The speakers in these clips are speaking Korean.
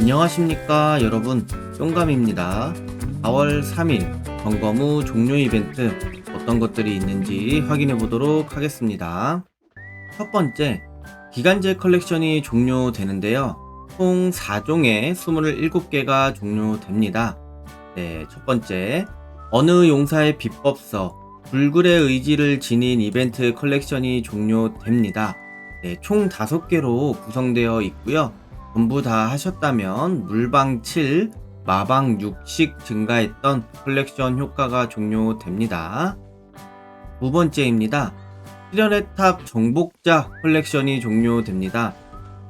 안녕하십니까 여러분. 뿅감입니다. 4월 3일 점검 후 종료 이벤트 어떤 것들이 있는지 확인해 보도록 하겠습니다. 첫 번째 기간제 컬렉션이 종료되는데요. 총 4종의 27개가 종료됩니다. 네, 첫 번째 어느 용사의 비법서 불굴의 의지를 지닌 이벤트 컬렉션이 종료됩니다. 네, 총 5개로 구성되어 있고요 전부 다 하셨다면 물방 7, 마방 6씩 증가했던 컬렉션 효과가 종료됩니다. 두 번째입니다. 시련의 탑 정복자 컬렉션이 종료됩니다.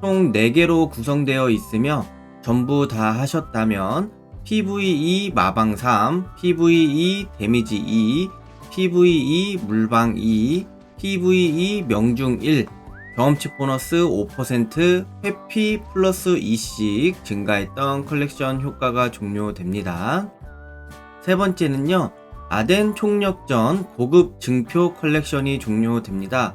총 4개로 구성되어 있으며 전부 다 하셨다면 PVE 마방 3, PVE 데미지 2, PVE 물방 2, PVE 명중 1, 경험치 보너스 5% 회피 플러스 2씩 증가했던 컬렉션 효과가 종료됩니다. 세 번째는요, 아덴 총력전 고급 증표 컬렉션이 종료됩니다.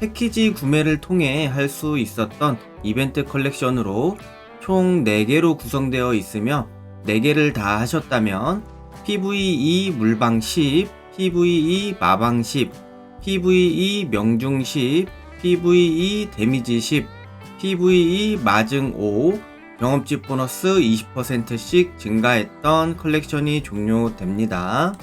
패키지 구매를 통해 할 수 있었던 이벤트 컬렉션으로 총 4개로 구성되어 있으며 4개를 다 하셨다면 PVE 물방 10, PVE 마방 10, PVE 명중 10, PVE 데미지 10, PVE 마증 5, 경험치 보너스 20%씩 증가했던 컬렉션이 종료됩니다.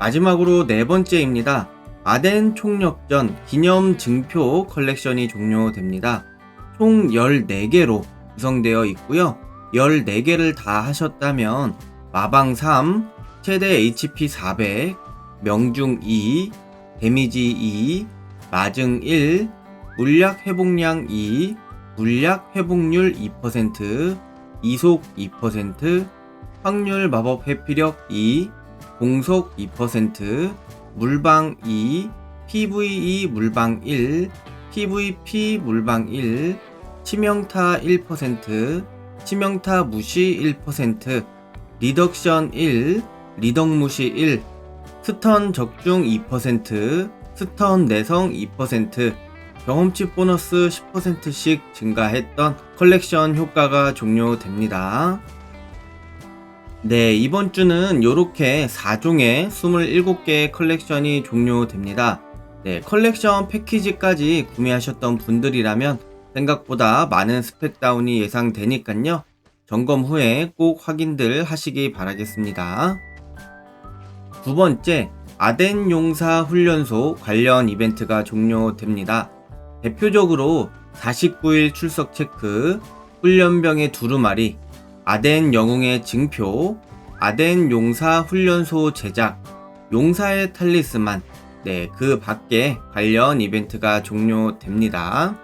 마지막으로 네 번째입니다. 아덴 총력전 기념 증표 컬렉션이 종료됩니다. 총 14개로 구성되어 있고요. 14개를 다 하셨다면 마방 3, 최대 HP 400, 명중 2, 데미지 2, 마증 1, 물약 회복량 2, 물약 회복률 2%, 이속 2%, 확률 마법 회피력 2, 공속 2%, 물방 2, PVE 물방 1, PVP 물방 1, 치명타 1%, 치명타 무시 1%, 리덕션 1, 리덕 무시 1, 스턴 적중 2%, 스턴 내성 2%, 경험치 보너스 10%씩 증가했던 컬렉션 효과가 종료됩니다. 네, 이번 주는 이렇게 4종의 27개의 컬렉션이 종료됩니다. 네, 컬렉션 패키지까지 구매하셨던 분들이라면 생각보다 많은 스펙 다운이 예상되니깐요. 점검 후에 꼭 확인들 하시기 바라겠습니다. 두 번째, 아덴 용사 훈련소 관련 이벤트가 종료됩니다. 대표적으로 49일 출석 체크, 훈련병의 두루마리, 아덴 영웅의 증표, 아덴 용사 훈련소 제작, 용사의 탈리스만, 네, 그 밖에 관련 이벤트가 종료됩니다.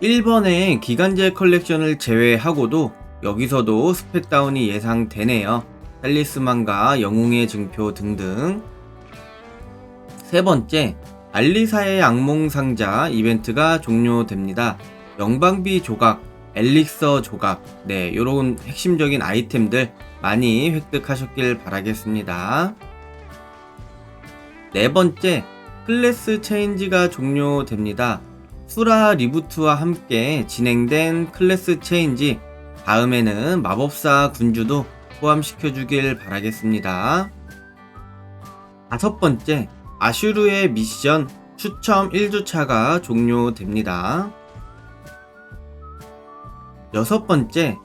1번의 기간제 컬렉션을 제외하고도 여기서도 스펙다운이 예상되네요. 탈리스만과 영웅의 증표 등등. 세 번째, 알리사의 악몽 상자 이벤트가 종료됩니다. 영방비 조각, 엘릭서 조각, 네, 요런 핵심적인 아이템들 많이 획득하셨길 바라겠습니다. 네 번째, 클래스 체인지가 종료됩니다. 수라 리부트와 함께 진행된 클래스 체인지, 다음에는 마법사 군주도 포함시켜 주길 바라겠습니다. 다섯 번째, 아슈르의 미션 추첨 1주차가 종료됩니다. 여섯 번째,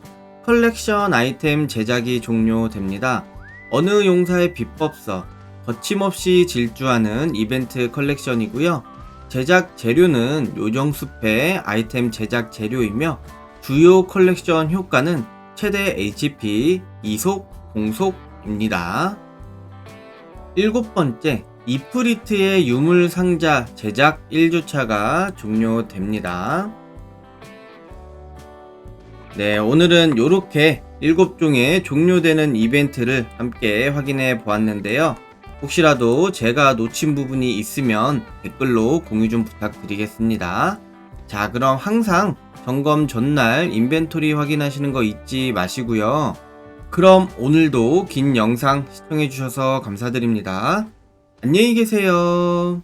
컬렉션 아이템 제작이 종료됩니다. 어느 용사의 비법서, 거침없이 질주하는 이벤트 컬렉션이고요. 제작 재료는 요정숲의 아이템 제작 재료이며 주요 컬렉션 효과는 최대 HP, 이속, 공속입니다. 일곱 번째, 이프리트의 유물 상자 제작 1주차가 종료됩니다. 네, 오늘은 이렇게 7종의 종료되는 이벤트를 함께 확인해 보았는데요. 혹시라도 제가 놓친 부분이 있으면 댓글로 공유 좀 부탁드리겠습니다. 자, 그럼 항상 점검 전날 인벤토리 확인하시는 거 잊지 마시고요. 그럼 오늘도 긴 영상 시청해 주셔서 감사드립니다. 안녕히 계세요.